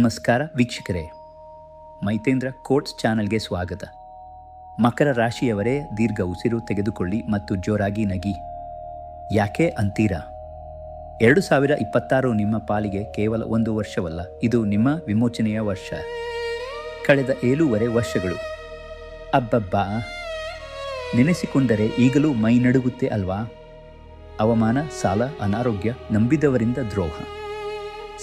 ನಮಸ್ಕಾರ ವೀಕ್ಷಕರೇ, ಮೈತೇಂದ್ರ ಕೋಟ್ಸ್ ಚಾನಲ್ಗೆ ಸ್ವಾಗತ. ಮಕರ ರಾಶಿಯವರೇ, ದೀರ್ಘ ಉಸಿರು ತೆಗೆದುಕೊಳ್ಳಿ ಮತ್ತು ಜೋರಾಗಿ ನಗಿ. ಯಾಕೆ ಅಂತೀರಾ? ಎರಡು ಸಾವಿರ ಇಪ್ಪತ್ತಾರು ನಿಮ್ಮ ಪಾಲಿಗೆ ಕೇವಲ ಒಂದು ವರ್ಷವಲ್ಲ, ಇದು ನಿಮ್ಮ ವಿಮೋಚನೆಯ ವರ್ಷ. ಕಳೆದ ಏಳೂವರೆ ವರ್ಷಗಳು. ಅಬ್ಬಬ್ಬಾ! ನೆನೆಸಿಕೊಂಡರೆ ಈಗಲೂ ಮೈ ನಡುಗುತ್ತೆ ಅಲ್ವಾ? ಅವಮಾನ, ಸಾಲ, ಅನಾರೋಗ್ಯ, ನಂಬಿದವರಿಂದ ದ್ರೋಹ.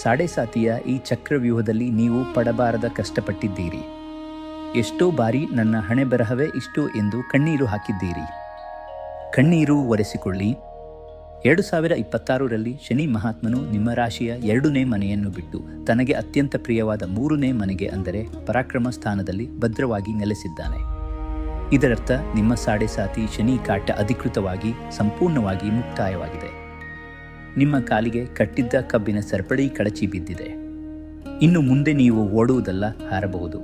ಸಾಡೆಸಾತಿಯ ಈ ಚಕ್ರವ್ಯೂಹದಲ್ಲಿ ನೀವು ಪಡಬಾರದ ಕಷ್ಟಪಟ್ಟಿದ್ದೀರಿ. ಎಷ್ಟೋ ಬಾರಿ ನನ್ನ ಹಣೆ ಬರಹವೇ ಇಷ್ಟು ಎಂದು ಕಣ್ಣೀರು ಹಾಕಿದ್ದೀರಿ. ಕಣ್ಣೀರು ಒರೆಸಿಕೊಳ್ಳಿ. ಎರಡು ಸಾವಿರ ಇಪ್ಪತ್ತಾರರಲ್ಲಿ ಶನಿ ಮಹಾತ್ಮನು ನಿಮ್ಮ ರಾಶಿಯ ಎರಡನೇ ಮನೆಯನ್ನು ಬಿಟ್ಟು ತನಗೆ ಅತ್ಯಂತ ಪ್ರಿಯವಾದ ಮೂರನೇ ಮನೆಗೆ ಅಂದರೆ ಪರಾಕ್ರಮ ಸ್ಥಾನದಲ್ಲಿ ಭದ್ರವಾಗಿ ನೆಲೆಸಿದ್ದಾನೆ. ಇದರರ್ಥ ನಿಮ್ಮ ಸಾಡೆಸಾತಿ ಶನಿ ಕಾಟ ಅಧಿಕೃತವಾಗಿ, ಸಂಪೂರ್ಣವಾಗಿ ಮುಕ್ತಾಯವಾಗಿದೆ. ನಿಮ್ಮ ಕಾಲಿಗೆ ಕಟ್ಟಿದ್ದ ಕಬ್ಬಿನ ಸರಪಳಿ ಕಳಚಿ ಬಿದ್ದಿದೆ. ಇನ್ನು ಮುಂದೆ ನೀವು ಓಡುವುದಲ್ಲ ಹಾರಬಹುದು.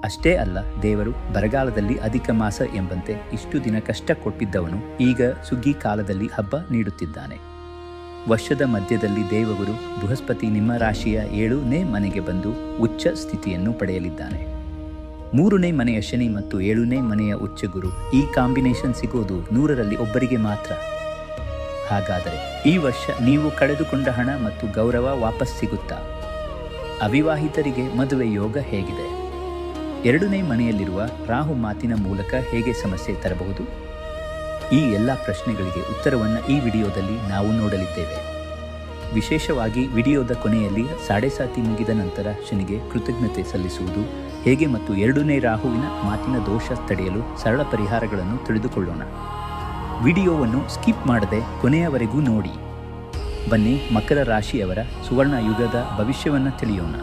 ಅಷ್ಟೇ ಅಲ್ಲ, ದೇವರು ಬರಗಾಲದಲ್ಲಿ ಅಧಿಕ ಮಾಸ ಎಂಬಂತೆ ಇಷ್ಟು ದಿನ ಕಷ್ಟ ಕೊಟ್ಟಿದ್ದವನು ಈಗ ಸುಗ್ಗಿ ಕಾಲದಲ್ಲಿ ಹಬ್ಬ ನೀಡುತ್ತಿದ್ದಾನೆ. ವರ್ಷದ ಮಧ್ಯದಲ್ಲಿ ದೇವಗುರು ಬೃಹಸ್ಪತಿ ನಿಮ್ಮ ರಾಶಿಯ ಏಳನೇ ಮನೆಗೆ ಬಂದು ಉಚ್ಚ ಸ್ಥಿತಿಯನ್ನು ಪಡೆಯಲಿದ್ದಾನೆ. ಮೂರನೇ ಮನೆಯ ಶನಿ ಮತ್ತು ಏಳನೇ ಮನೆಯ ಉಚ್ಚ ಗುರು ಈ ಕಾಂಬಿನೇಷನ್ ಸಿಗೋದು ನೂರರಲ್ಲಿ ಒಬ್ಬರಿಗೆ ಮಾತ್ರ. ಹಾಗಾದರೆ ಈ ವರ್ಷ ನೀವು ಕಳೆದುಕೊಂಡ ಹಣ ಮತ್ತು ಗೌರವ ವಾಪಸ್ ಸಿಗುತ್ತಾ? ಅವಿವಾಹಿತರಿಗೆ ಮದುವೆ ಯೋಗ ಹೇಗಿದೆ? ಎರಡನೇ ಮನೆಯಲ್ಲಿರುವ ರಾಹು ಮಾತಿನ ಮೂಲಕ ಹೇಗೆ ಸಮಸ್ಯೆ ತರಬಹುದು? ಈ ಎಲ್ಲ ಪ್ರಶ್ನೆಗಳಿಗೆ ಉತ್ತರವನ್ನು ಈ ವಿಡಿಯೋದಲ್ಲಿ ನಾವು ನೋಡಲಿದ್ದೇವೆ. ವಿಶೇಷವಾಗಿ ವಿಡಿಯೋದ ಕೊನೆಯಲ್ಲಿ ಸಾಡೆಸಾತಿ ಮುಗಿದ ನಂತರ ಶನಿಗೆ ಕೃತಜ್ಞತೆ ಸಲ್ಲಿಸುವುದು ಹೇಗೆ ಮತ್ತು ಎರಡನೇ ರಾಹುವಿನ ಮಾತಿನ ದೋಷ ತಡೆಯಲು ಸರಳ ಪರಿಹಾರಗಳನ್ನು ತಿಳಿದುಕೊಳ್ಳೋಣ. ವಿಡಿಯೋವನ್ನು ಸ್ಕಿಪ್ ಮಾಡದೆ ಕೊನೆಯವರೆಗೂ ನೋಡಿ. ಬನ್ನಿ ಮಕರ ರಾಶಿಯವರ ಸುವರ್ಣ ಯುಗದ ಭವಿಷ್ಯವನ್ನು ತಿಳಿಯೋಣ.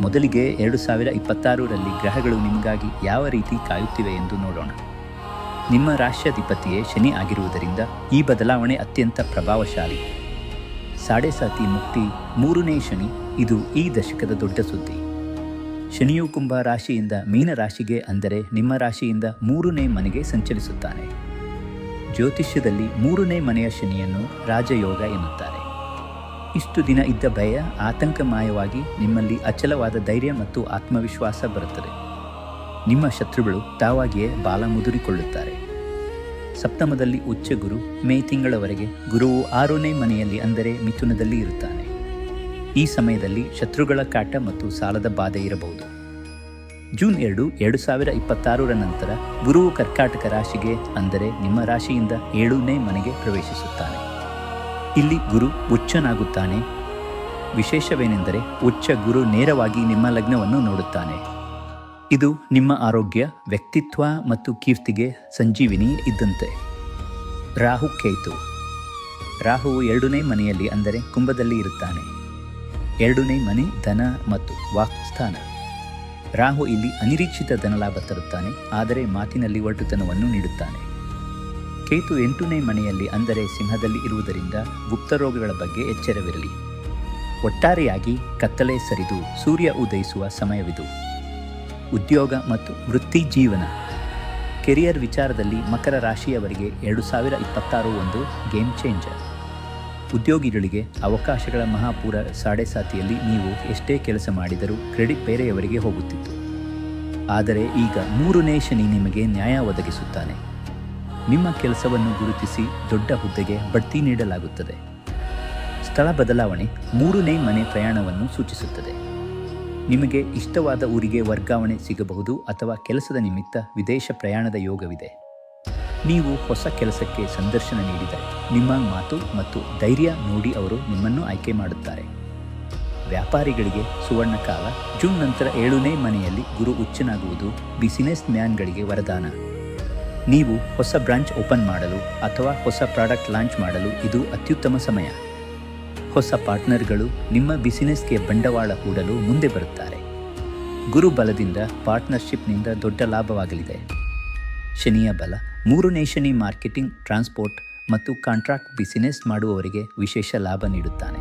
ಮೊದಲಿಗೆ ಎರಡು ಸಾವಿರ ಇಪ್ಪತ್ತಾರರಲ್ಲಿ ಗ್ರಹಗಳು ನಿಮಗಾಗಿ ಯಾವ ರೀತಿ ಕಾಯುತ್ತಿವೆ ಎಂದು ನೋಡೋಣ. ನಿಮ್ಮ ರಾಷ್ಟ್ರಾಧಿಪತಿಯೇ ಶನಿ ಆಗಿರುವುದರಿಂದ ಈ ಬದಲಾವಣೆ ಅತ್ಯಂತ ಪ್ರಭಾವಶಾಲಿ. ಸಾಡೆಸಾತಿ ಮುಕ್ತಿ ಮೂರನೇ ಶನಿ, ಇದು ಈ ದಶಕದ ದೊಡ್ಡ ಸುದ್ದಿ. ಶನಿಯು ಕುಂಭ ರಾಶಿಯಿಂದ ಮೀನ ರಾಶಿಗೆ ಅಂದರೆ ನಿಮ್ಮ ರಾಶಿಯಿಂದ ಮೂರನೇ ಮನೆಗೆ ಸಂಚರಿಸುತ್ತಾನೆ. ಜ್ಯೋತಿಷ್ಯದಲ್ಲಿ ಮೂರನೇ ಮನೆಯ ಶನಿಯನ್ನು ರಾಜಯೋಗ ಎನ್ನುತ್ತಾರೆ. ಇಷ್ಟು ದಿನ ಇದ್ದ ಭಯ ಆತಂಕ ಮಾಯವಾಗಿ ನಿಮ್ಮಲ್ಲಿ ಅಚಲವಾದ ಧೈರ್ಯ ಮತ್ತು ಆತ್ಮವಿಶ್ವಾಸ ಬರುತ್ತದೆ. ನಿಮ್ಮ ಶತ್ರುಗಳು ತಾವಾಗಿಯೇ ಬಾಲ ಮುದುರಿಕೊಳ್ಳುತ್ತಾರೆ ಸಪ್ತಮದಲ್ಲಿ ಉಚ್ಚ ಗುರು, ಮೇ ತಿಂಗಳವರೆಗೆ ಗುರುವು ಆರನೇ ಮನೆಯಲ್ಲಿ ಅಂದರೆ ಮಿಥುನದಲ್ಲಿ ಇರುತ್ತಾನೆ. ಈ ಸಮಯದಲ್ಲಿ ಶತ್ರುಗಳ ಕಾಟ ಮತ್ತು ಸಾಲದ ಬಾಧೆ ಇರಬಹುದು. ಜೂನ್ ಎರಡು ಎರಡು ಸಾವಿರ ಇಪ್ಪತ್ತಾರರ ನಂತರ ಗುರುವು ಕರ್ಕಾಟಕ ರಾಶಿಗೆ ಅಂದರೆ ನಿಮ್ಮ ರಾಶಿಯಿಂದ ಏಳನೇ ಮನೆಗೆ ಪ್ರವೇಶಿಸುತ್ತಾನೆ. ಇಲ್ಲಿ ಗುರು ಉಚ್ಚನಾಗುತ್ತಾನೆ ವಿಶೇಷವೇನೆಂದರೆ ಉಚ್ಚ ಗುರು ನೇರವಾಗಿ ನಿಮ್ಮ ಲಗ್ನವನ್ನು ನೋಡುತ್ತಾನೆ. ಇದು ನಿಮ್ಮ ಆರೋಗ್ಯ, ವ್ಯಕ್ತಿತ್ವ ಮತ್ತು ಕೀರ್ತಿಗೆ ಸಂಜೀವಿನಿ ಇದ್ದಂತೆ. ರಾಹು ಕೇತು. ರಾಹುವು ಎರಡನೇ ಮನೆಯಲ್ಲಿ ಅಂದರೆ ಕುಂಭದಲ್ಲಿ ಇರುತ್ತಾನೆ. ಎರಡನೇ ಮನೆ ಧನ ಮತ್ತು ವಾಕ್ಸ್ಥಾನ ರಾಹು ಇಲ್ಲಿ ಅನಿರೀಕ್ಷಿತ ಧನಲಾಭ ತರುತ್ತಾನೆ, ಆದರೆ ಮಾತಿನಲ್ಲಿ ಒಟ್ಟುತನವನ್ನು ನೀಡುತ್ತಾನೆ. ಕೇತು ಎಂಟನೇ ಮನೆಯಲ್ಲಿ ಅಂದರೆ ಸಿಂಹದಲ್ಲಿ ಇರುವುದರಿಂದ ಗುಪ್ತರೋಗಗಳ ಬಗ್ಗೆ ಎಚ್ಚರವಿರಲಿ. ಒಟ್ಟಾರೆಯಾಗಿ ಕತ್ತಲೆ ಸರಿದು ಸೂರ್ಯ ಉದಯಿಸುವ ಸಮಯವಿದು. ಉದ್ಯೋಗ ಮತ್ತು ವೃತ್ತಿ ಜೀವನ. ಕೆರಿಯರ್ ವಿಚಾರದಲ್ಲಿ ಮಕರ ರಾಶಿಯವರಿಗೆ ಎರಡು ಸಾವಿರ ಇಪ್ಪತ್ತಾರು ಒಂದು ಗೇಮ್ ಚೇಂಜರ್. ಉದ್ಯೋಗಿಗಳಿಗೆ ಅವಕಾಶಗಳ ಮಹಾಪೂರ ಸಾಡೆಸಾತಿಯಲ್ಲಿ ನೀವು ಎಷ್ಟೇ ಕೆಲಸ ಮಾಡಿದರೂ ಕ್ರೆಡಿಟ್ ಬೇರೆಯವರಿಗೆ ಹೋಗುತ್ತಿತ್ತು. ಆದರೆ ಈಗ ಮೂರನೇ ಶನಿ ನಿಮಗೆ ನ್ಯಾಯ ಒದಗಿಸುತ್ತಾನೆ. ನಿಮ್ಮ ಕೆಲಸವನ್ನು ಗುರುತಿಸಿ ದೊಡ್ಡ ಹುದ್ದೆಗೆ ಬಡ್ತಿ ನೀಡಲಾಗುತ್ತದೆ. ಸ್ಥಳ ಬದಲಾವಣೆ ಮೂರನೇ ಮನೆ ಪ್ರಯಾಣವನ್ನು ಸೂಚಿಸುತ್ತದೆ. ನಿಮಗೆ ಇಷ್ಟವಾದ ಊರಿಗೆ ವರ್ಗಾವಣೆ ಸಿಗಬಹುದು ಅಥವಾ ಕೆಲಸದ ನಿಮಿತ್ತ ವಿದೇಶ ಪ್ರಯಾಣದ ಯೋಗವಿದೆ. ನೀವು ಹೊಸ ಕೆಲಸಕ್ಕೆ ಸಂದರ್ಶನ ನೀಡಿದರೆ ನಿಮ್ಮ ಮಾತು ಮತ್ತು ಧೈರ್ಯ ನೋಡಿ ಅವರು ನಿಮ್ಮನ್ನು ಆಯ್ಕೆ ಮಾಡುತ್ತಾರೆ. ವ್ಯಾಪಾರಿಗಳಿಗೆ ಸುವರ್ಣ ಕಾಲ, ಜೂನ್ ನಂತರ ಏಳನೇ ಮನೆಯಲ್ಲಿ ಗುರು ಉಚ್ಚನಾಗುವುದು ಬಿಸಿನೆಸ್ ಮ್ಯಾನ್ಗಳಿಗೆ ವರದಾನ. ನೀವು ಹೊಸ ಬ್ರಾಂಚ್ ಓಪನ್ ಮಾಡಲು ಅಥವಾ ಹೊಸ ಪ್ರಾಡಕ್ಟ್ ಲಾಂಚ್ ಮಾಡಲು ಇದು ಅತ್ಯುತ್ತಮ ಸಮಯ. ಹೊಸ ಪಾರ್ಟ್ನರ್ಗಳು ನಿಮ್ಮ ಬಿಸಿನೆಸ್ಗೆ ಬಂಡವಾಳ ಹೂಡಲು ಮುಂದೆ ಬರುತ್ತಾರೆ. ಗುರು ಬಲದಿಂದ ಪಾರ್ಟ್ನರ್ಶಿಪ್ನಿಂದ ದೊಡ್ಡ ಲಾಭವಾಗಲಿದೆ. ಶನಿಯ ಬಲ ಮೂರನೇ ಶನಿ ಮಾರ್ಕೆಟಿಂಗ್, ಟ್ರಾನ್ಸ್ಪೋರ್ಟ್ ಮತ್ತು ಕಾಂಟ್ರಾಕ್ಟ್ ಬಿಸಿನೆಸ್ ಮಾಡುವವರಿಗೆ ವಿಶೇಷ ಲಾಭ ನೀಡುತ್ತಾನೆ.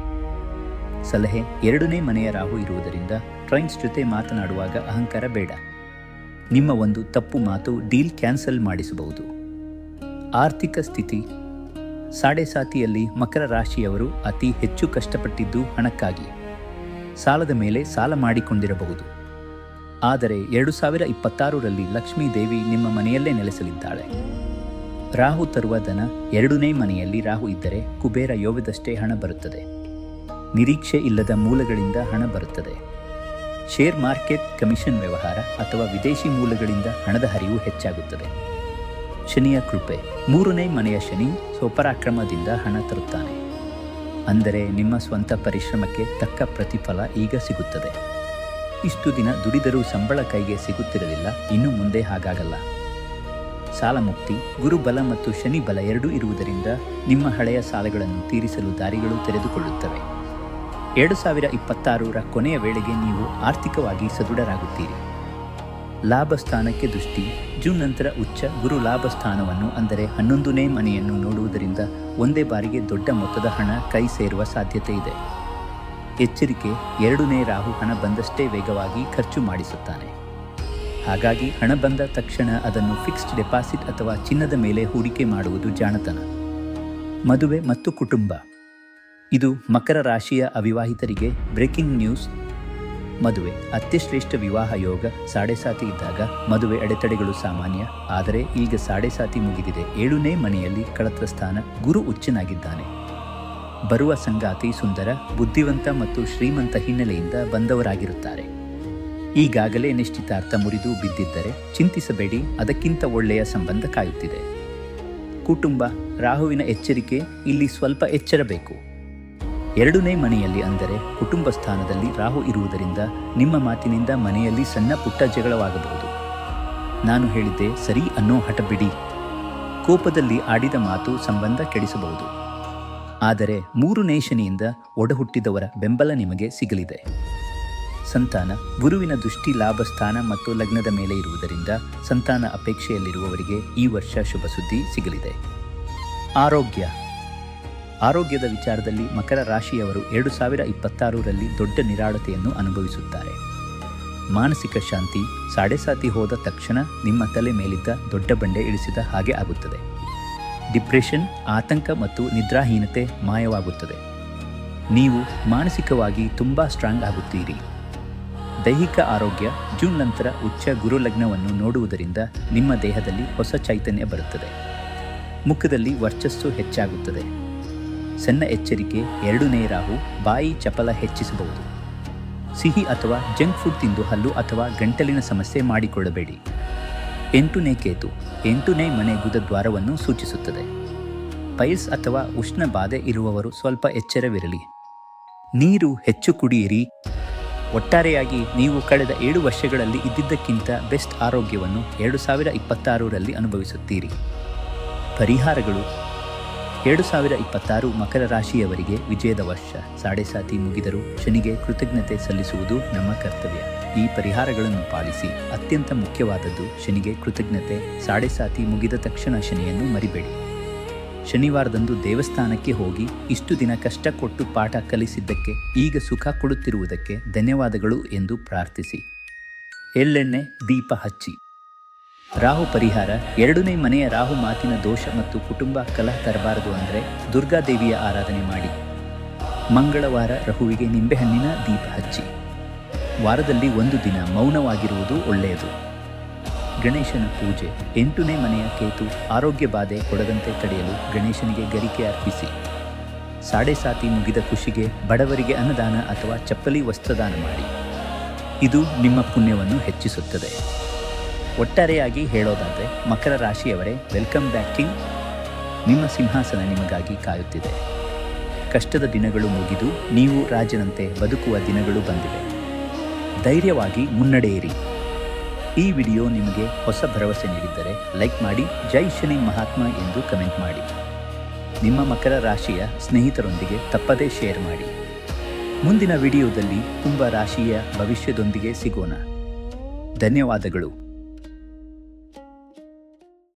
ಸಲಹೆ, ಎರಡನೇ ಮನೆಯ ರಾಹು ಇರುವುದರಿಂದ ಟ್ರೈನ್ಸ್ ಜೊತೆ ಮಾತನಾಡುವಾಗ ಅಹಂಕಾರ ಬೇಡ. ನಿಮ್ಮ ಒಂದು ತಪ್ಪು ಮಾತು ಡೀಲ್ ಕ್ಯಾನ್ಸಲ್ ಮಾಡಿಸಬಹುದು. ಆರ್ಥಿಕ ಸ್ಥಿತಿ ಸಾಡೆ ಸಾತಿಯಲ್ಲಿ ಮಕರ ರಾಶಿಯವರು ಅತಿ ಹೆಚ್ಚು ಕಷ್ಟಪಟ್ಟಿದ್ದು ಹಣಕ್ಕಾಗಿ. ಸಾಲದ ಮೇಲೆ ಸಾಲ ಮಾಡಿಕೊಂಡಿರಬಹುದು. ಆದರೆ ಎರಡು ಸಾವಿರ ಇಪ್ಪತ್ತಾರರಲ್ಲಿ ಲಕ್ಷ್ಮೀ ದೇವಿ ನಿಮ್ಮ ಮನೆಯಲ್ಲೇ ನೆಲೆಸಲಿದ್ದಾಳೆ. ರಾಹು ತರುವ ದನ ಎರಡನೇ ಮನೆಯಲ್ಲಿ ರಾಹು ಇದ್ದರೆ ಕುಬೇರ ಯೋಗದಷ್ಟೇ ಹಣ ಬರುತ್ತದೆ. ನಿರೀಕ್ಷೆ ಇಲ್ಲದ ಮೂಲಗಳಿಂದ ಹಣ ಬರುತ್ತದೆ. ಶೇರ್ ಮಾರ್ಕೆಟ್ ಕಮಿಷನ್ ವ್ಯವಹಾರ ಅಥವಾ ವಿದೇಶಿ ಮೂಲಗಳಿಂದ ಹಣದ ಹರಿವು ಹೆಚ್ಚಾಗುತ್ತದೆ. ಶನಿಯ ಕೃಪೆ ಮೂರನೇ ಮನೆಯ ಶನಿ ಸ್ವಪರಾಕ್ರಮದಿಂದ ಹಣ ತರುತ್ತಾನೆ. ಅಂದರೆ ನಿಮ್ಮ ಸ್ವಂತ ಪರಿಶ್ರಮಕ್ಕೆ ತಕ್ಕ ಪ್ರತಿಫಲ ಈಗ ಸಿಗುತ್ತದೆ. ಇಷ್ಟು ದಿನ ದುಡಿದರೂ ಸಂಬಳ ಕೈಗೆ ಸಿಗುತ್ತಿರಲಿಲ್ಲ. ಇನ್ನು ಮುಂದೆ ಹಾಗಾಗಲ್ಲ. ಸಾಲ ಮುಕ್ತಿ, ಗುರುಬಲ ಮತ್ತು ಶನಿ ಬಲ ಎರಡೂ ಇರುವುದರಿಂದ ನಿಮ್ಮ ಹಳೆಯ ಸಾಲಗಳನ್ನು ತೀರಿಸಲು ದಾರಿಗಳು ತೆರೆದುಕೊಳ್ಳುತ್ತವೆ. ಎರಡು ಸಾವಿರ ಇಪ್ಪತ್ತಾರರ ಕೊನೆಯ ವೇಳೆಗೆ ನೀವು ಆರ್ಥಿಕವಾಗಿ ಸದೃಢರಾಗುತ್ತೀರಿ. ಲಾಭ ಸ್ಥಾನಕ್ಕೆ ದೃಷ್ಟಿ, ಜೂನ್ ನಂತರ ಉಚ್ಚ ಗುರು ಲಾಭ ಸ್ಥಾನವನ್ನು ಅಂದರೆ ಹನ್ನೊಂದನೇ ಮನೆಯನ್ನು ನೋಡುವುದರಿಂದ ಒಂದೇ ಬಾರಿಗೆ ದೊಡ್ಡ ಮೊತ್ತದ ಹಣ ಕೈ ಸೇರುವ ಸಾಧ್ಯತೆ ಇದೆ. ಎಚ್ಚರಿಕೆ ಎರಡನೇ ರಾಹು ಹಣ ಬಂದಷ್ಟೇ ವೇಗವಾಗಿ ಖರ್ಚು ಮಾಡಿಸುತ್ತಾನೆ. ಹಾಗಾಗಿ ಹಣ ಬಂದ ತಕ್ಷಣ ಅದನ್ನು ಫಿಕ್ಸ್ಡ್ ಡೆಪಾಸಿಟ್ ಅಥವಾ ಚಿನ್ನದ ಮೇಲೆ ಹೂಡಿಕೆ ಮಾಡುವುದು ಜಾಣತನ. ಮದುವೆ ಮತ್ತು ಕುಟುಂಬ. ಇದು ಮಕರ ರಾಶಿಯ ಅವಿವಾಹಿತರಿಗೆ ಬ್ರೇಕಿಂಗ್ ನ್ಯೂಸ್ ಮದುವೆ, ಅತ್ಯಶ್ರೇಷ್ಠ ವಿವಾಹ ಯೋಗ ಸಾಡೆ ಸಾತಿ ಇದ್ದಾಗ ಮದುವೆ ಅಡೆತಡೆಗಳು ಸಾಮಾನ್ಯ, ಆದರೆ ಈಗ ಸಾಡೆ ಸಾತಿ ಮುಗಿದಿದೆ. ಏಳನೇ ಮನೆಯಲ್ಲಿ ಕಳತ್ರ ಸ್ಥಾನ ಗುರು ಉಚ್ಚನಾಗಿದ್ದಾನೆ ಬರುವ ಸಂಗಾತಿ ಸುಂದರ, ಬುದ್ಧಿವಂತ ಮತ್ತು ಶ್ರೀಮಂತ ಹಿನ್ನೆಲೆಯಿಂದ ಬಂದವರಾಗಿರುತ್ತಾರೆ. ಈಗಾಗಲೇ ನಿಶ್ಚಿತಾರ್ಥ ಮುರಿದು ಬಿದ್ದಿದ್ದರೆ ಚಿಂತಿಸಬೇಡಿ, ಅದಕ್ಕಿಂತ ಒಳ್ಳೆಯ ಸಂಬಂಧ ಕಾಯುತ್ತಿದೆ. ಕುಟುಂಬ, ರಾಹುವಿನ ಎಚ್ಚರಿಕೆ ಇಲ್ಲಿ ಸ್ವಲ್ಪ ಎಚ್ಚರಬೇಕು. ಎರಡನೇ ಮನೆಯಲ್ಲಿ ಅಂದರೆ ಕುಟುಂಬ ಸ್ಥಾನದಲ್ಲಿ ರಾಹು ಇರುವುದರಿಂದ ನಿಮ್ಮ ಮಾತಿನಿಂದ ಮನೆಯಲ್ಲಿ ಸಣ್ಣ ಪುಟ್ಟ ಜಗಳವಾಗಬಹುದು. ನಾನು ಹೇಳಿದ್ದೆ ಸರಿ ಅನ್ನೋ ಹಠ ಬಿಡಿ. ಕೋಪದಲ್ಲಿ ಆಡಿದ ಮಾತು ಸಂಬಂಧ ಕೆಡಿಸಬಹುದು. ಆದರೆ ಮೂರು ನೇಷನಿಯಿಂದ ಒಡಹುಟ್ಟಿದವರ ಬೆಂಬಲ ನಿಮಗೆ ಸಿಗಲಿದೆ. ಸಂತಾನ, ಗುರುವಿನ ದೃಷ್ಟಿ ಲಾಭ ಸ್ಥಾನ ಮತ್ತು ಲಗ್ನದ ಮೇಲೆ ಇರುವುದರಿಂದ ಸಂತಾನ ಅಪೇಕ್ಷೆಯಲ್ಲಿರುವವರಿಗೆ ಈ ವರ್ಷ ಶುಭ ಸುದ್ದಿ ಸಿಗಲಿದೆ. ಆರೋಗ್ಯ. ಆರೋಗ್ಯದ ವಿಚಾರದಲ್ಲಿ ಮಕರ ರಾಶಿಯವರು ಎರಡು ಸಾವಿರ ಇಪ್ಪತ್ತಾರರಲ್ಲಿ ದೊಡ್ಡ ನಿರಾಳತೆಯನ್ನು ಅನುಭವಿಸುತ್ತಾರೆ. ಮಾನಸಿಕ ಶಾಂತಿ ಸಾಡೆಸಾತಿ ಹೋದ ತಕ್ಷಣ ನಿಮ್ಮ ತಲೆ ಮೇಲಿದ್ದ ದೊಡ್ಡ ಬಂಡೆ ಇಳಿಸಿದ ಹಾಗೆ ಆಗುತ್ತದೆ. ಡಿಪ್ರೆಷನ್, ಆತಂಕ ಮತ್ತು ನಿದ್ರಾಹೀನತೆ ಮಾಯವಾಗುತ್ತದೆ. ನೀವು ಮಾನಸಿಕವಾಗಿ ತುಂಬ ಸ್ಟ್ರಾಂಗ್ ಆಗುತ್ತೀರಿ. ದೈಹಿಕ ಆರೋಗ್ಯ ಜೂನ್ ನಂತರ ಉಚ್ಚ ಗುರುಲಗ್ನವನ್ನು ನೋಡುವುದರಿಂದ ನಿಮ್ಮ ದೇಹದಲ್ಲಿ ಹೊಸ ಚೈತನ್ಯ ಬರುತ್ತದೆ. ಮುಖದಲ್ಲಿ ವರ್ಚಸ್ಸು ಹೆಚ್ಚಾಗುತ್ತದೆ. ಸಣ್ಣ ಎಚ್ಚರಿಕೆ, ಎರಡನೇ ರಾಹು, ಬಾಯಿ ಚಪಲ ಹೆಚ್ಚಿಸಬಹುದು. ಸಿಹಿ ಅಥವಾ ಜಂಕ್ ಫುಡ್ ತಿಂದು ಹಲ್ಲು ಅಥವಾ ಗಂಟಲಿನ ಸಮಸ್ಯೆ ಮಾಡಿಕೊಳ್ಳಬೇಡಿ. ಎಂಟನೇ ಕೇತು ಎಂಟನೇ ಮನೆ ಗುದದ್ವಾರವನ್ನು ಸೂಚಿಸುತ್ತದೆ. ಪೈಲ್ಸ್ ಅಥವಾ ಉಷ್ಣ ಬಾಧೆ ಇರುವವರು ಸ್ವಲ್ಪ ಎಚ್ಚರವಿರಲಿ. ನೀರು ಹೆಚ್ಚು ಕುಡಿಯಿರಿ. ಒಟ್ಟಾರೆಯಾಗಿ ನೀವು ಕಳೆದ ಏಳು ವರ್ಷಗಳಲ್ಲಿ ಇದ್ದಿದ್ದಕ್ಕಿಂತ ಬೆಸ್ಟ್ ಆರೋಗ್ಯವನ್ನು ಎರಡು ಸಾವಿರ ಇಪ್ಪತ್ತಾರರಲ್ಲಿ ಅನುಭವಿಸುತ್ತೀರಿ. ಪರಿಹಾರಗಳು, ಎರಡು ಸಾವಿರ ಇಪ್ಪತ್ತಾರು ಮಕರ ರಾಶಿಯವರಿಗೆ ವಿಜಯದ ವರ್ಷ. ಸಾಡೆ ಸಾತಿ ಮುಗಿದರೂ ಶನಿಗೆ ಕೃತಜ್ಞತೆ ಸಲ್ಲಿಸುವುದು ನಮ್ಮ ಕರ್ತವ್ಯ. ಈ ಪರಿಹಾರಗಳನ್ನು ಪಾಲಿಸಿ ಅತ್ಯಂತ ಮುಖ್ಯವಾದದ್ದು ಶನಿಗೆ ಕೃತಜ್ಞತೆ ಸಾಡೆ ಸಾತಿ ಮುಗಿದ ತಕ್ಷಣ ಶನಿಯನ್ನು ಮರಿಬೇಡಿ. ಶನಿವಾರದಂದು ದೇವಸ್ಥಾನಕ್ಕೆ ಹೋಗಿ ಇಷ್ಟು ದಿನ ಕಷ್ಟ ಕೊಟ್ಟು ಪಾಠ ಕಲಿಸಿದ್ದಕ್ಕೆ, ಈಗ ಸುಖ ಕೊಡುತ್ತಿರುವುದಕ್ಕೆ ಧನ್ಯವಾದಗಳು ಎಂದು ಪ್ರಾರ್ಥಿಸಿ. ಎಳ್ಳೆಣ್ಣೆ, ದೀಪ ಹಚ್ಚಿ. ರಾಹು ಪರಿಹಾರ, ಎರಡನೇ ಮನೆಯ ರಾಹು ಮಾತಿನ ದೋಷ ಮತ್ತು ಕುಟುಂಬ ಕಲಹ ತರಬಾರದು ಅಂದರೆ ದುರ್ಗಾದೇವಿಯ ಆರಾಧನೆ ಮಾಡಿ. ಮಂಗಳವಾರ ರಹುವಿಗೆ ನಿಂಬೆಹಣ್ಣಿನ ದೀಪ ಹಚ್ಚಿ. ವಾರದಲ್ಲಿ ಒಂದು ದಿನ ಮೌನವಾಗಿರುವುದು ಒಳ್ಳೆಯದು. ಗಣೇಶನ ಪೂಜೆ, ಎಂಟನೇ ಮನೆಯ ಕೇತು ಆರೋಗ್ಯ ಬಾಧೆ ಕೊಡದಂತೆ ತಡೆಯಲು ಗಣೇಶನಿಗೆ ಗರಿಕೆ ಅರ್ಪಿಸಿ. ಸಾಡೆ ಸಾತಿ ಮುಗಿದ ಖುಷಿಗೆ ಬಡವರಿಗೆ ಅನ್ನದಾನ ಅಥವಾ ಚಪ್ಪಲಿ ವಸ್ತ್ರದಾನ ಮಾಡಿ. ಇದು ನಿಮ್ಮ ಪುಣ್ಯವನ್ನು ಹೆಚ್ಚಿಸುತ್ತದೆ. ಒಟ್ಟಾರೆಯಾಗಿ ಹೇಳೋದಾದರೆ, ಮಕರ ರಾಶಿಯವರೇ, ವೆಲ್ಕಮ್ ಬ್ಯಾಕ್ ಕಿಂಗ್. ನಿಮ್ಮ ಸಿಂಹಾಸನ ನಿಮಗಾಗಿ ಕಾಯುತ್ತಿದೆ. ಕಷ್ಟದ ದಿನಗಳು ಮುಗಿದು, ನೀವು ರಾಜನಂತೆ ಬದುಕುವ ದಿನಗಳು ಬಂದಿವೆ. ಧೈರ್ಯವಾಗಿ ಮುನ್ನಡೆಯಿರಿ. ಈ ವಿಡಿಯೋ ನಿಮಗೆ ಹೊಸ ಭರವಸೆ ನೀಡಿದ್ದರೆ ಲೈಕ್ ಮಾಡಿ, ಜೈ ಶನಿ ಮಹಾತ್ಮ ಎಂದು ಕಮೆಂಟ್ ಮಾಡಿ. ನಿಮ್ಮ ಮಕರ ರಾಶಿಯ ಸ್ನೇಹಿತರೊಂದಿಗೆ ತಪ್ಪದೇ ಶೇರ್ ಮಾಡಿ. ಮುಂದಿನ ವಿಡಿಯೋದಲ್ಲಿ ಕುಂಭ ರಾಶಿಯ ಭವಿಷ್ಯದೊಂದಿಗೆ ಸಿಗೋಣ. ಧನ್ಯವಾದಗಳು.